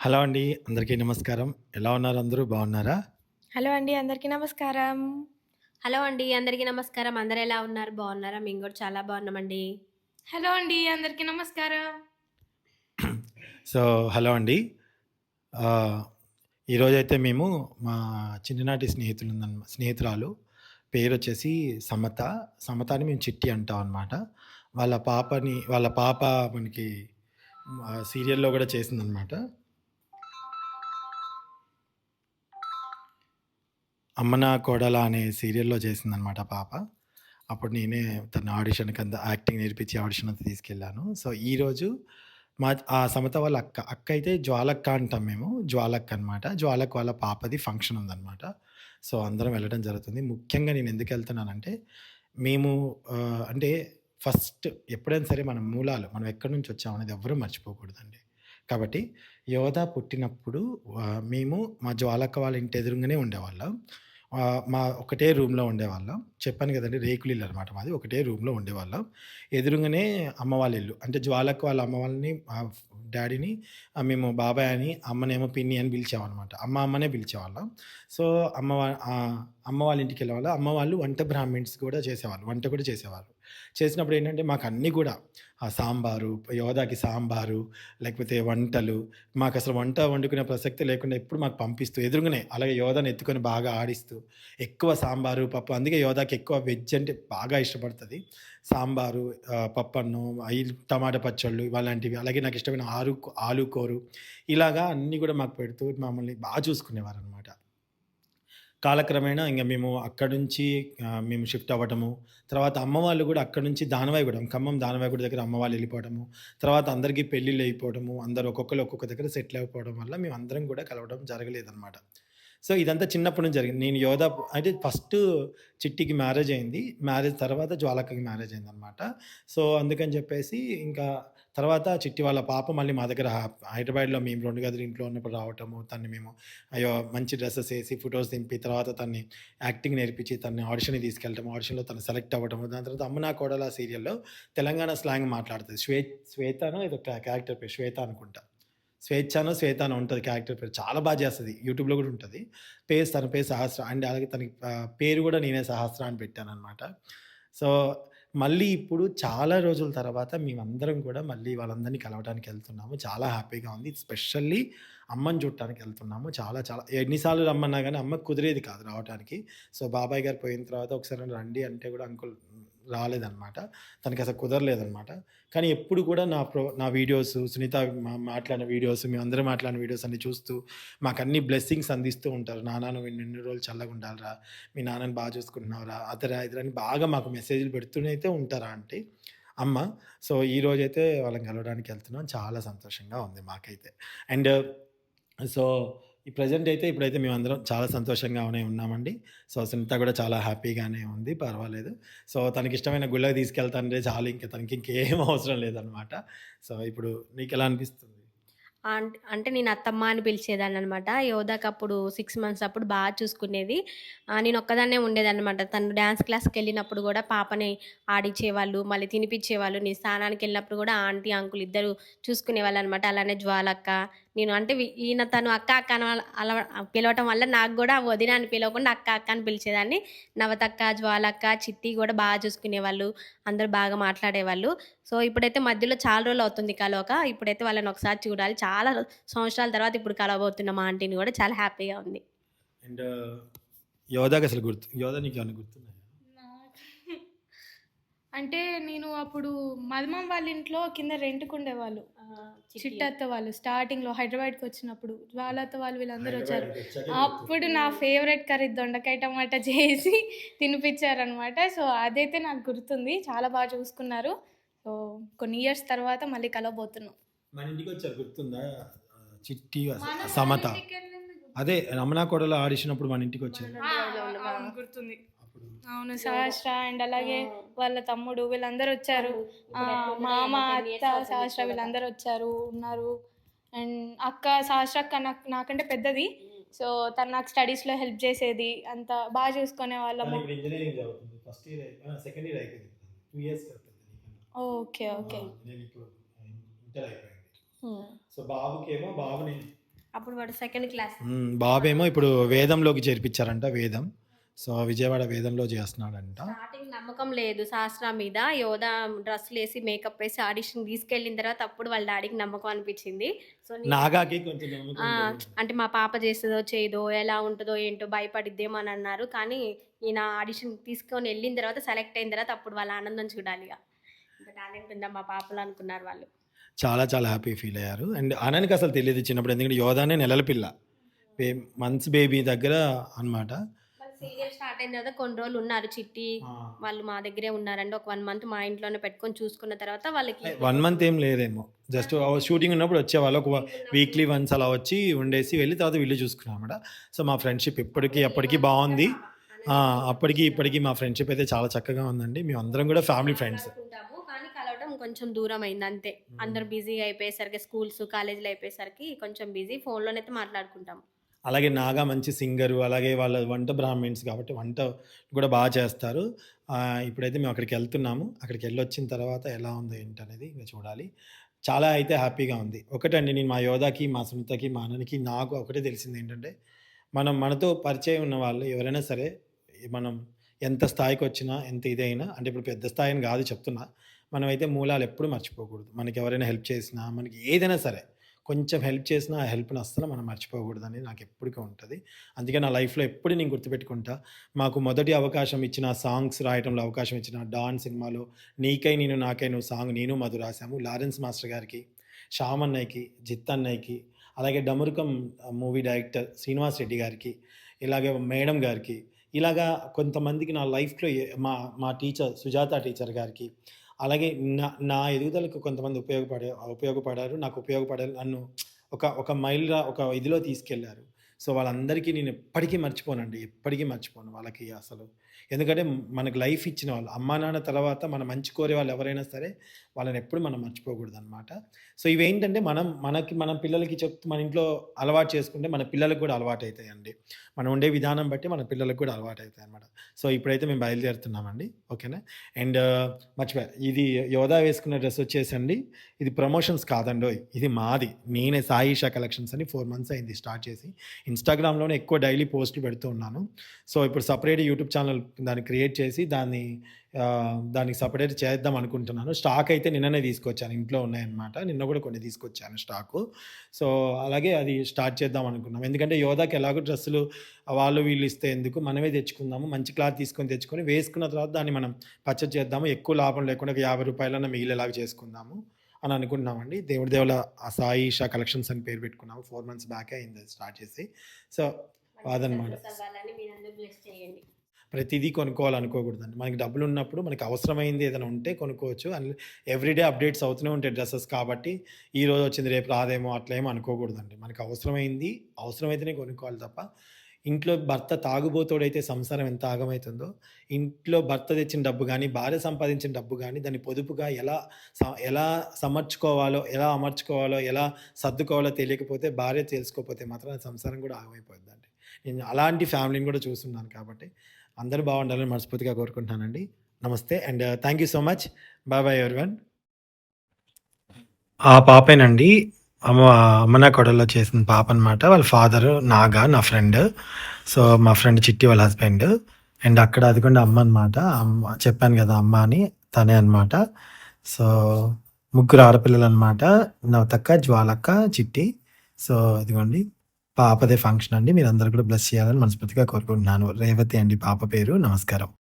Hello అండి. అందరికీ నమస్కారం. ఎలా ఉన్నారు అందరూ బాగున్నారా? హలో అండి. అందరికీ నమస్కారం. హలో అండి. అందరికీ నమస్కారం. అందరూ ఎలా ఉన్నారు? బాగున్నారా? మేము కూడా చాలా బాగున్నామండి. హలో అండి. అందరికీ నమస్కారం. సో, హలో అండి. ఈరోజైతే మేము మా చిన్ననాటి స్నేహితులుందన్ స్నేహితురాలు పేరొచ్చేసి సమత. సమతని మేము చిట్టి అంటాం అనమాట. వాళ్ళ పాపని వాళ్ళ పాప మనకి సీరియల్‌లో గూడా చేసిందనమాట. 'అమ్మనా కోడల అనే సీరియల్‌లో చేసిందనమాట పాప. అప్పుడు నేనే తన ఆడిషన్‌కంతా యాక్టింగ్ నేర్పించి ఆడిషన్ అంతా తీసుకెళ్ళాను. సో, ఈరోజు మా ఆ సమత వాళ్ళ అక్క. అక్క అయితే జ్వాలక్క అంటాం మేము. జ్వాలక్క అనమాట. జ్వాలక్ వాళ్ళ పాపది ఫంక్షన్ ఉందనమాట. సో, అందరం వెళ్ళడం జరుగుతుంది. ముఖ్యంగా నేను ఎందుకు వెళ్తున్నానంటే మేము అంటే ఫస్ట్ ఎప్పుడైనా సరే మన మూలాలు మనం ఎక్కడి నుంచి వచ్చామనేది ఎవ్వరూ మర్చిపోకూడదండి. కాబట్టి యోధ పుట్టినప్పుడు మేము మా జ్వాలక్క వాళ్ళ ఇంటి ఎదురుగానే ఉండేవాళ్ళం. ఆహ్, మా ఒకటే రూమ్‌లో ఉండేవాళ్ళం. చెప్పాను కదండీ రేకులిల్లు అనమాట మాది. ఒకటే రూమ్‌లో ఉండేవాళ్ళం. ఎదురుంగానే అమ్మ వాళ్ళ ఇల్లు. అంటే జ్వాలకు వాళ్ళ అమ్మ వాళ్ళని ఆహ్, డ్యాడీని ఆహ్, మేము బాబాయ్ అని, అమ్మనేమో పిన్ని అని పిలిచేవాళ్ళనమాట. అమ్మ అమ్మనే పిలిచేవాళ్ళం. సో, అమ్మ వా ఆహ్, అమ్మ వాళ్ళ ఇంటికెళ్ళేవాళ్ళం. అమ్మ వాళ్ళు వంట బ్రాహ్మిన్స్ కూడా చేసేవాళ్ళు. వంట కూడా చేసేవాళ్ళు చేసినప్పుడు ఏంటంటే మాకు అన్నీ కూడా ఆ సాంబారు, యోధాకి సాంబారు, లేకపోతే వంటలు, మాకు అసలు వంట వండుకునే ప్రసక్తి లేకుండా ఎప్పుడు మాకు పంపిస్తూ ఎదురుగానే అలాగే యోధాని ఎత్తుకొని బాగా ఆడిస్తూ, ఎక్కువ సాంబారు, పప్పు అందుకే యోధాకి ఎక్కువ వెజ్ అంటే బాగా ఇష్టపడుతుంది సాంబారు, పప్పన్నం, అయి టమాటా పచ్చళ్ళు ఇలాంటివి. అలాగే నాకిష్టమైన ఆరు ఆలు కూరు ఇలాగా అన్నీ కూడా మాకు పెడుతూ మమ్మల్ని బా చూసుకునేవారనమాట. కాలక్రమేణా ఇంకా మేము అక్కడి నుంచి మేము షిఫ్ట్ అవ్వటము. తర్వాత అమ్మవాళ్ళు కూడా గూడా అక్కడి నుంచి దానవాయిగూడెం, ఖమ్మం దానవాయిగూడ దగ్గర అమ్మవాళ్ళు వెళ్ళిపోవడము తర్వాత అందరికీ పెళ్ళిళ్ళు అయిపోవడము అందరు ఒక్కొక్కరు ఒక్కొక్క దగ్గర సెటిల్ అయిపోవడం వల్ల మేము అందరం కూడా కలవడం జరగలేదనమాట. సో, ఇదంతా చిన్నప్పటి నుంచి జరిగింది. నేను యోధ అంటే ఫస్ట్ చిట్టికి మ్యారేజ్ అయింది. మ్యారేజ్ తర్వాత జ్వాలక్కకి మ్యారేజ్ అయింది అనమాట సో, అందుకని చెప్పేసి ఇంకా తర్వాత చిట్టి వాళ్ళ పాప మళ్ళీ మా దగ్గర హైదరాబాద్‌లో మేము రెండు గదులు ఇంట్లో ఉన్నప్పుడు రావటము. తన్ని మేము అయ్యో! మంచి డ్రెస్సెస్ వేసి ఫొటోస్ దింపి, తర్వాత తన్ని యాక్టింగ్ నేర్పించి, తనని ఆడిషన్‌కి తీసుకెళ్ళటం. ఆడిషన్‌లో తను సెలెక్ట్ అవ్వటము. దాని తర్వాత 'అమ్మ నా కోడలా' సీరియల్‌లో తెలంగాణ స్లాంగ్ మాట్లాడుతుంది శ్వే శ్వేతను ఇది ఒక క్యారెక్టర్ పేరు శ్వేత అనుకుంటా. స్వేచ్ఛనో, అని ఉంటుంది క్యారెక్టర్ పేరు. చాలా బాగా చేస్తుంది యూట్యూబ్‌లో కూడా ఉంటుంది పేరు తన పేరు సహస్ర. అండ్ అలాగే తనకి పేరు కూడా నేనే సహస్ర అని పెట్టాననమాట. సో, మళ్ళీ ఇప్పుడు చాలా రోజుల తర్వాత మేమందరం కూడా మళ్ళీ వాళ్ళందరిని కలవటానికి వెళ్తున్నాము చాలా హ్యాపీగా ఉంది. స్పెషల్లీ అమ్మని చూడటానికి వెళ్తున్నాము చాలా చాలా ఎన్నిసార్లు రమ్మన్నా కానీ అమ్మ కుదిరేది కాదు రావటానికి. సో, బాబాయ్ గారు పోయిన తర్వాత ఒకసారి రండి అంటే కూడా అంకుల్ రాలేదనమాట. అసలు కుదరలేదనమాట. కానీ ఎప్పుడు కూడా నా ప్రో నా వీడియోస్, సునీత మా మాట్లాడిన వీడియోస్, మేమందరం మాట్లాడిన వీడియోస్ అన్నీ చూస్తూ మాకు అన్ని బ్లెస్సింగ్స్ అందిస్తూ ఉంటారు. నాన్న నువ్వు ఎన్ని రోజులు చల్లగుండాలిరా. మీ నాన్నని బాగా చూసుకుంటున్నావురా. అతరా ఇతరని బాగా మాకు మెసేజ్‌లు పెడుతూనే అయితే ఉంటారా ఆంటీ, అమ్మ. సో, ఈ రోజైతే వాళ్ళని కలవడానికి వెళ్తున్నాం చాలా సంతోషంగా ఉంది మాకైతే. అండ్ సో, ఈ ప్రెజెంట్ అయితే ఇప్పుడైతే మేమందరం చాలా సంతోషంగానే ఉన్నామండి. సో, సునీత కూడా చాలా హ్యాపీగానే ఉంది. పర్వాలేదు. సో, తనకిష్టమైన గుళ్ళకి తీసుకెళ్తానంటే చాలు ఇంకా తనకి ఇంకేం అవసరం లేదనమాట. సో, ఇప్పుడు నీకు ఎలా అనిపిస్తుంది? అంటే నేను అత్తమ్మ అని పిలిచేదాన్ని పిలిచేదాన్ననమాట. యోధాకప్పుడు సిక్స్ మంత్స్ అప్పుడు బాగా చూసుకునేది. నేను ఒక్కదాన్నే ఉండేదాన్నమాట. తను డ్యాన్స్ క్లాస్కి వెళ్ళినప్పుడు కూడా పాపని ఆడిచ్చేవాళ్ళు, మళ్ళీ తినిపించేవాళ్ళు నీ స్థానానికి వెళ్ళినప్పుడు కూడా ఆంటీ, అంకుల్ ఇద్దరు చూసుకునేవాళ్ళనమాట. అలానే జ్వాలక్క, నేను అంటే ఈయన తను అక్క, అక్క అని అలా పిలవటం వల్ల నాకు కూడా వదిన అని పిలవకుండా అక్క, అక్క అని పిలిచేదాన్ని. నవతక్క, జ్వాలక్క, చిట్టి కూడా బాగా చూసుకునేవాళ్ళు. అందరూ బాగా మాట్లాడేవాళ్ళు. సో, ఇప్పుడైతే మధ్యలో చాలా రోజులు అవుతుంది కలవక. ఇప్పుడైతే వాళ్ళని ఒకసారి చూడాలి. చాలా సంవత్సరాల తర్వాత ఇప్పుడు కలవబోతున్న మా ఆంటీని కూడా చాలా హ్యాపీగా ఉంది. అండ్ యోధాకసలు గుర్తు యోధ నీకేమన్నా గుర్తున్నాయి అంటే నేను అప్పుడు మధుమం వాళ్ళ ఇంట్లో కింద రెంట్‌కుండేవాళ్ళు. చిట్టత్త వాళ్ళు స్టార్టింగ్‌లో హైదరాబాద్‌కొచ్చినప్పుడు. జ్వాలత్త వాళ్ళు వీళ్ళందరూ వచ్చారు. అప్పుడు. నా ఫేవరెట్ కర్రీ దొండకాయ టమాటా చేసి తినిపిచ్చారనమాట. సో, అదైతే నాకు గుర్తుంది. చాలా బా చూసుకున్నారు. సో, కొన్ని ఇయర్స్ తర్వాత మళ్ళీ కలవబోతున్నాం. మన ఇంటికొచ్చారు గుర్తుందా? చిట్టి, సమత. అదే రమణ కోడల ఆడిషన్ అప్పుడు మన ఇంటికొచ్చారు. ఆ! అవును గుర్తుంది. అవును. సహస్ర అండ్ అలాగే! వాళ్ళ తమ్ముడు వీళ్ళందరూ వచ్చారు. మామ, ఏమో 10 అత్త, సహస్ర. వీళ్ళందరూ వచ్చారు, ఉన్నారు. అండ్ అక్క సహస్ర అక్క నాకు నాకంటే పెద్దది. సో, తను నాకు స్టడీస్‌లో హెల్ప్ చేసేది. అంత బా తను చూసుకునేవాళ్ళము. ఇప్పుడు ఇంజినీరింగ్ చదువుతుంది. ఫస్ట్ ఇయర్ అయి ఆ! సెకండ్ ఇయర్ అయిపోయింది. 2 ఇయర్స్ పెద్దది నీకన్నా. ఓకే. ఓకే. నేను ఇప్పుడు ఇంటర్ అయిపోయింది. హ్మ్. సో, బాబుకేమో బాబుని అప్పుడు వాడు సెకండ్ క్లాస్. బాబేమో ఇప్పుడు వేదంలోకి చేర్పించారంట వేదం. సో, విజయవాడ వేదంలో చేస్తున్నాడంట. స్టార్టింగ్ నమ్మకం లేదు శాస్త్ర మీద. యోధ డ్రెస్సులేసి, మేకప్ ఏసి ఆడిషన్‌కి తీసుకెళ్ళిన తర్వాత అప్పుడు వాళ్ళ డాడీకి నమ్మకం అనిపించింది. సో, నాగాకి కొంచెం. అంటే మా పాప చేస్తదో, చేయదో, ఎలా ఉంటదో ఏంటో భయపడిద్దేమో అని అన్నారు. కానీ ఈయన ఆడిషన్‌కి తీసుకొని ఎళ్ళిన తర్వాత సెలెక్ట్ అయిన తర్వాత అప్పుడు వాళ్ళ ఆనందం చూడాలిగ. ఇంత టాలెంట్ ఉందా మా పాపలో అనుకున్నారు వాళ్ళు. చాలా చాలా హ్యాపీ ఫీల్ అయ్యారు. అండ్ ఆనన్‌కి అసలు తెలీదు చిన్నప్పుడు. ఎందుకంటే యోధానే నెలల పిల్ల. మంత్స్ బేబీ దగ్గర అన్నమాట. సీరియల్ స్టార్ట్ అయిన తర్వాత కొన్ని రోజులు ఉన్నారు చిట్టి. వాళ్ళు మా దగ్గరే ఉన్నారండి. ఒక 1 మంత్ మా ఇంట్లోనే పెట్టుకొని చూసుకున్న తర్వాత వాళ్ళకి 1 మంత్ ఏం లేదేమో. జస్ట్ షూటింగ్ ఉన్నప్పుడు వచ్చేవాళ్ళు. ఒక వీక్లీ వన్స్ అలా వచ్చి ఉండేసి వెళ్ళి తర్వాత వీళ్ళు చూసుకున్నామన్నమాట. సో, మా ఫ్రెండ్‌షిప్ ఇప్పటికి అప్పటికి బావుంది. ఆ! అప్పటికి ఇప్పటికి మా ఫ్రెండ్‌షిప్ అయితే చాలా చక్కగా ఉందండి. మేమందరం కూడా ఫ్యామిలీ ఫ్రెండ్స్. కొంచెం దూరం అయింది అంతే. అందరూ బిజీగా అయిపోయేసరికి స్కూల్స్, కాలేజీలు అయిపోయేసరికి కొంచెం బిజీ. ఫోన్‌లోనైతే మాట్లాడుకుంటాం. అలాగే నాగా మంచి సింగరు. అలాగే వాళ్ళ వంట బ్రాహ్మిన్స్ కాబట్టి వంట కూడా బాగా చేస్తారు. ఇప్పుడైతే మేము అక్కడికి వెళ్తున్నాము అక్కడికి వెళ్ళి వచ్చిన తర్వాత ఎలా ఉందో ఏంటనేది ఇంకా చూడాలి. చాలా అయితే హ్యాపీగా ఉంది. ఒకటండి నేను మా యోధాకి, మా సునీతకి, మా అన్నకి నాకు ఒకటే తెలిసింది ఏంటంటే మనం మనతో పరిచయం ఉన్న వాళ్ళు ఎవరైనా సరే, మనం ఎంత స్థాయికి వచ్చినా ఎంత ఇదైనా అంటే ఇప్పుడు పెద్ద స్థాయి అని కాదు చెప్తున్నా. మనమైతే మూలాలు ఎప్పుడు మర్చిపోకూడదు. మనకి ఎవరైనా హెల్ప్ చేసినా, మనకి ఏదైనా సరే, కొంచెం హెల్ప్ చేసినా ఆ హెల్ప్‌ని అస్సలు మనం మర్చిపోకూడదని నాకు ఎప్పటికీ ఉంటుంది అందుకే నా లైఫ్‌లో ఎప్పుడు నేను గుర్తుపెట్టుకుంటా. మాకు మొదటి అవకాశం ఇచ్చిన సాంగ్స్ రాయటంలో అవకాశం ఇచ్చిన 'డాన్' సినిమాలో 'నీకై నేను నాకై నువ్వు' సాంగ్ నేను, మధు రాశాము లారెన్స్ మాస్టర్ గారికి, శ్యామ్ అన్నయ్యకి, జిత్ అన్నయ్యకి, అలాగే 'డమరుకం' మూవీ డైరెక్టర్ శ్రీనివాస్ రెడ్డి గారికి, ఇలాగే మేడం గారికి, ఇలాగా కొంతమందికి నా లైఫ్‌లో మా మా టీచర్ సుజాత టీచర్ గారికి, అలాగే నా నా ఎదుగుదలకు కొంతమంది ఉపయోగపడే ఉపయోగపడారు. నాకు ఉపయోగపడారు. నన్ను ఒక ఒక మైల్ ఒక ఇదిలో తీసుకెళ్ళారు. సో, వాళ్ళందరికీ నేను ఎప్పటికీ మర్చిపోనండి. ఎప్పటికీ మర్చిపోను వాళ్ళకి అసలు. ఎందుకంటే మనకు లైఫ్ ఇచ్చిన వాళ్ళు. అమ్మా, నాన్న తర్వాత మన మంచి కోరే వాళ్ళు ఎవరైనా సరే, వాళ్ళని ఎప్పుడు మనం మర్చిపోకూడదు అనమాట సో, ఇవేంటంటే మనం మనకి మన పిల్లలకి చెప్తూ మన ఇంట్లో అలవాటు చేసుకుంటే మన పిల్లలకు కూడా అలవాటు అవుతాయండి మనం ఉండే విధానం బట్టి మన పిల్లలకు కూడా అలవాటు అవుతాయనమాట సో, ఇప్పుడైతే మేము బయలుదేరుతున్నామండి. ఓకేనా. అండ్ మర్చిపోయా. ఇది యోధా వేసుకున్న డ్రెస్ వచ్చేసండి, ఇది ప్రమోషన్స్ కాదండి ఇది మాది. నేనే సాయిషా కలెక్షన్స్ అని ఫోర్ మంత్స్ అయింది స్టార్ట్ చేసి. ఇన్‌స్టాగ్రామ్‌లోనే ఎక్కువ డైలీ పోస్టులు పెడుతూ ఉన్నాను. సో, ఇప్పుడు సపరేట్ యూట్యూబ్ ఛానల్ దాన్ని క్రియేట్ చేసి దాన్ని దానికి సెపరేట్ చేద్దాం అనుకుంటున్నాను. స్టాక్ అయితే నిన్ననే తీసుకొచ్చాను. ఇంట్లో ఉన్నాయన్నమాట. నిన్న కూడా కొన్ని తీసుకొచ్చాను స్టాకు. సో, అలాగే అది స్టార్ట్ చేద్దాం అనుకున్నాం. ఎందుకంటే యోధాకి ఎలాగో డ్రెస్సులు వాళ్ళు వీళ్ళు ఇస్తే ఎందుకు మనమే తెచ్చుకుందాము. మంచి క్లాత్ తీసుకొని తెచ్చుకొని వేసుకున్న తర్వాత దాన్ని మనం పర్చేజ్ చేద్దాము. ఎక్కువ లాభం లేకుండా ఒక రూ. 50 మిగిలేలాగా చేసుకుందాము అని అనుకుంటున్నామండి. దేవుడి దేవుల ఆ సాయి ఈషా కలెక్షన్స్ అని పేరు పెట్టుకున్నాము. 4 మంత్స్ బ్యాకే అయింది స్టార్ట్ చేసి. సో, అదనమాట. ప్రతిదీ కొనుక్కోవాలనుకోకూడదండి. మనకి డబ్బులున్నప్పుడు మనకి అవసరమైంది ఏదైనా ఉంటే కొనుక్కోవచ్చు. అండ్ ఎవ్రీడే అప్డేట్స్ అవుతూనే ఉంటాయి డ్రెస్సెస్ కాబట్టి, ఈ రోజు వచ్చింది రేపు రాదేమో అట్లా అనుకోకూడదండి. మనకి అవసరమైంది అవసరమైతేనే కొనుక్కోవాలి తప్ప, ఇంట్లో భర్త తాగుబోతోడైతే సంసారం ఎంత ఆగమైతుందో, ఇంట్లో భర్త తెచ్చిన డబ్బు కానీ భార్య సంపాదించిన డబ్బు కానీ దాన్ని పొదుపుగా ఎలా స ఎలా సమర్చుకోవాలో, ఎలా అమర్చుకోవాలో, ఎలా సర్దుకోవాలో తెలియకపోతే, భార్య తెలుసుకోకపోతే మాత్రం సంసారం కూడా ఆగమైపోద్ది నేను అలాంటి ఫ్యామిలీని కూడా చూస్తున్నాను కాబట్టి, అందరూ బాగుండాలని మనస్ఫూర్తిగా కోరుకుంటున్నానండి. నమస్తే and thank you so much. Bye bye everyone ఆ పాపేనండి. అమ్మ అమ్మనా కొడల్లో చేసిన పాప అనమాట. వాళ్ళ ఫాదర్ నాగా నా ఫ్రెండ్. సో, మా ఫ్రెండ్ చిట్టి వాళ్ళ హస్బెండ్. అండ్ అక్కడ అదిగోండి అమ్మ అనమాట. అమ్మ చెప్పాను కదా అమ్మ అని తనే అనమాట. సో, ముగ్గురు ఆడపిల్లలు అనమాట నవతక్క, జ్వాలక్క, చిట్టి. సో, ఇదిగోండి పాపదే ఫంక్షన్ అండి. మీరందరూ కూడా బ్లెస్ చేయాలని మనస్ఫూర్తిగా కోరుకుంటున్నాను. రేవతి అండి పాప పేరు. నమస్కారం.